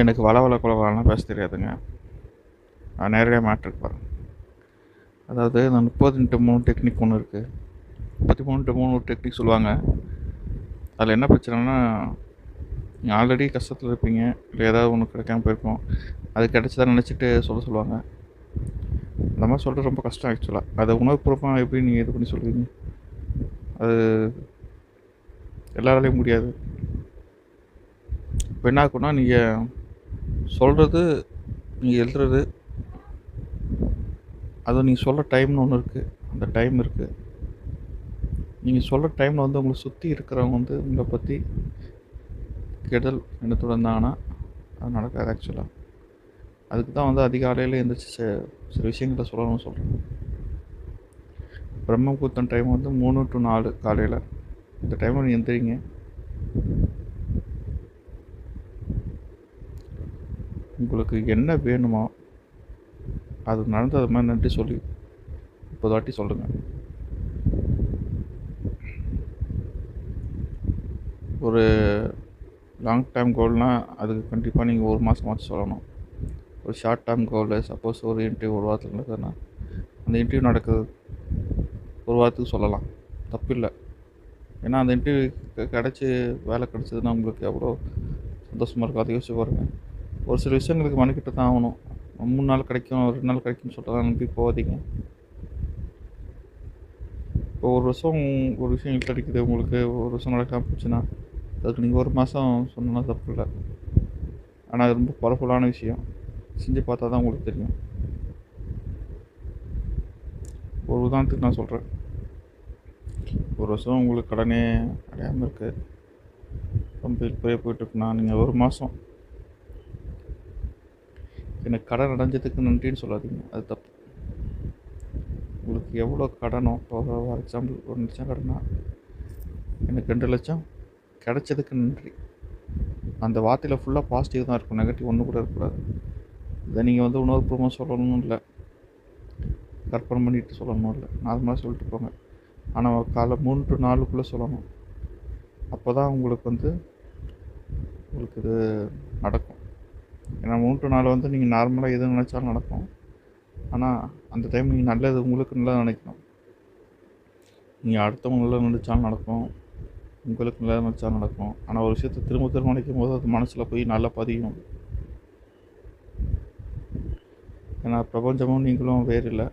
எனக்கு வள வள குலவெல்லாம் பேச தெரியாதுங்க. நான் நேரடியாக மேட்ருக்கு வரேன் அதாவது இந்த முப்பது இன்ட்டு மூணு டெக்னிக் ஒன்று இருக்குது முப்பத்தி மூணு இன்ட்டு மூணு டெக்னிக் சொல்லுவாங்க. அதில் என்ன பிரச்சனைனா நீங்கள் ஆல்ரெடி கஷ்டத்தில் இருப்பீங்க. இல்லை ஏதாவது ஒன்று கிடைக்காம போயிருக்கோம் அது கிடைச்சதா நினச்சிட்டு சொல்ல சொல்லுவாங்க. அந்த மாதிரி சொல்கிறது ரொம்ப கஷ்டம் ஆக்சுவலாக அதை உணவுப்பூர்வமாக எப்படி நீங்கள் இது பண்ணி சொல்கிறீங்க அது எல்லாராலையும் முடியாது. இப்போ என்ன ஆகும்னா நீங்கள் சொல்கிறது நீங்கள் எழுதுறது அதுவும் நீங்கள் சொல்கிற டைம்னு ஒன்று இருக்குது அந்த டைம் இருக்குது நீங்கள் சொல்கிற டைமில் வந்து உங்களை சுற்றி இருக்கிறவங்க வந்து உங்களை பற்றி கெடல் எண்ணத்தோடு இருந்தாங்கன்னா அது நடக்காது ஆக்சுவலாக அதுக்கு தான் வந்து அதிகாலையில் எந்திரிச்சு ச- சில விஷயங்களை சொல்லணும்னு சொல்கிறேன் பிரம்மபுத்தன் டைம் வந்து மூணு டு நாலு காலையில். இந்த டைமில் நீ எந்திரிங்க. உங்களுக்கு என்ன வேணுமோ அது நடந்தது மாதிரி நன்றி சொல்லி முப்பது வாட்டி சொல்லுங்கள் ஒரு லாங் டேர்ம் கோல்னால் அதுக்கு கண்டிப்பாக நீங்கள் ஒரு மாதமாச்சும் சொல்லணும். ஒரு ஷார்ட் டேர்ம் கோலு சப்போஸ் ஒரு இன்டர்வியூ ஒரு வாரத்தில் நடக்குதுன்னா அந்த இன்டர்வியூ நடக்குது ஒரு வாரத்துக்கு சொல்லலாம். தப்பில்லை ஏன்னா அந்த இன்டர்வியூ கிடச்சி வேலை கிடச்சதுன்னா உங்களுக்கு எவ்வளோ சந்தோஷமாக இருக்கும் அதை யோசிச்சு பாருங்கள் ஒரு சில விஷயங்களுக்கு மனுக்கிட்ட தான் ஆகணும். மூணு நாள் கிடைக்கும் ரெண்டு நாள் கிடைக்கும்னு சொல்லிட்டு நம்பி போகாதீங்க இப்போ ஒரு வருஷம் ஒரு விஷயம் கிடைக்குது உங்களுக்கு ஒரு வருஷம் நடக்காமல் போச்சுன்னா அதுக்கு நீங்கள் ஒரு மாதம் சொன்னால் தப்பு இல்லை. ஆனால் அது ரொம்ப பவர்ஃபுல்லான விஷயம். செஞ்சு பார்த்தா தான் உங்களுக்கு தெரியும். ஒரு உதாரணத்துக்கு நான் சொல்கிறேன் ஒரு வருஷம் உங்களுக்கு கடனே அடையாமல் இருக்குது ரொம்ப இப்போயே போயிட்டுருக்குன்னா நீங்கள் ஒரு மாதம் எனக்கு கடன் அடைஞ்சதுக்கு நன்றின்னு சொல்லாதீங்க. அது தப்பு. உங்களுக்கு எவ்வளோ கடனோ ஃபார் எக்ஸாம்பிள் ஒரு லட்சம் கடனா எனக்கு ரெண்டு லட்சம் கிடைச்சதுக்கு நன்றி. அந்த வார்த்தையில் ஃபுல்லாக பாசிட்டிவ் தான் இருக்கும். நெகட்டிவ் ஒன்று கூட இருக்கக்கூடாது. இதை நீங்கள் வந்து உணர்வுபூர்வமாக சொல்லணும் இல்லை. கற்பனை பண்ணிட்டு சொல்லணும் இல்லை. நார்மலாக சொல்லிட்டு போங்க. ஆனால் காலை மூணு டு நாலுக்குள்ளே சொல்லணும். அப்போ தான் உங்களுக்கு வந்து உங்களுக்கு இது நடக்கும். ஏன்னா மூன்று நாள் வந்து நீங்கள் நார்மலாக எது நினச்சாலும் நடக்கும். ஆனால் அந்த டைம் நீங்கள் நல்லது உங்களுக்கு நல்லது நினைக்கணும். நீங்கள் அடுத்தவங்க நல்லது நினச்சாலும் நடக்கும். உங்களுக்கு நல்லது நினச்சாலும் நடக்கும். ஆனால் ஒரு விஷயத்தை திரும்ப திரும்ப நினைக்கும் போது அது மனசில் போய் நல்லா பதியும். ஏன்னா பிரபஞ்சமும் நீங்களும் வேறு இல்லை